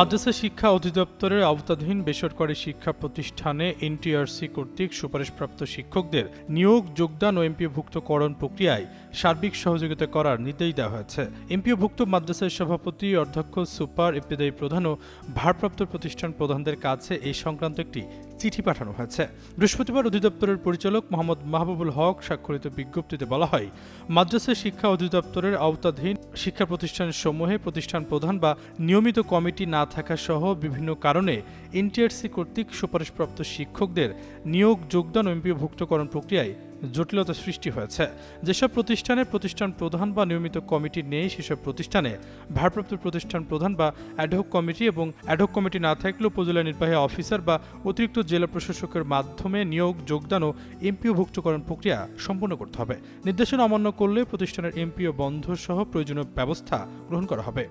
মাদ্রাসা শিক্ষা অধিদপ্তরের আওতাধীন বেসরকারি শিক্ষা প্রতিষ্ঠানে এনটিআরসি কর্তৃক সুপারিশপ্রাপ্ত শিক্ষকদের নিয়োগ, যোগদান ও এমপিওভুক্তকরণ প্রক্রিয়ায় সার্বিক সহযোগিতা করার নির্দেশ দেওয়া হয়েছে। এমপিওভুক্ত মাদ্রাসার সভাপতি, অধ্যক্ষ সুপার ইত্যাদি প্রধান ও ভারপ্রাপ্ত প্রতিষ্ঠান প্রধানদের কাছে এই সংক্রান্ত একটি চিঠি পাঠানো হয়েছে। বৃহস্পতিবার অধিদপ্তরের পরিচালক মোহাম্মদ মাহবুবুল হক স্বাক্ষরিত বিজ্ঞপ্তিতে বলা হয়, মাদ্রাসা শিক্ষা অধিদপ্তরের আওতাধীন শিক্ষা প্রতিষ্ঠান সমূহে প্রতিষ্ঠান প্রধান বা নিয়মিত কমিটি না থাকা সহ বিভিন্ন কারণে এনটিআরসি কর্তৃক সুপারিশপ্রাপ্ত শিক্ষকদের নিয়োগ যোগদান ও এমপিওভুক্তকরণ প্রক্রিয়ায় জটিলতা সৃষ্টি হয়েছে। যেসব প্রতিষ্ঠানে প্রতিষ্ঠান প্রধান বা নিয়মিত কমিটি নেই, সেসব প্রতিষ্ঠানে ভারপ্রাপ্ত প্রতিষ্ঠান প্রধান বা অ্যাডহক কমিটি এবং অ্যাডহক কমিটি না থাকলে উপজেলা নির্বাহী অফিসার বা অতিরিক্ত জেলা প্রশাসকের মাধ্যমে নিয়োগ, যোগদান ও এমপিওভুক্তকরণ প্রক্রিয়া সম্পন্ন করতে হবে। নির্দেশনা অমান্য করলে প্রতিষ্ঠানের এমপিও বন্ধ সহ প্রয়োজনীয় ব্যবস্থা গ্রহণ করা হবে।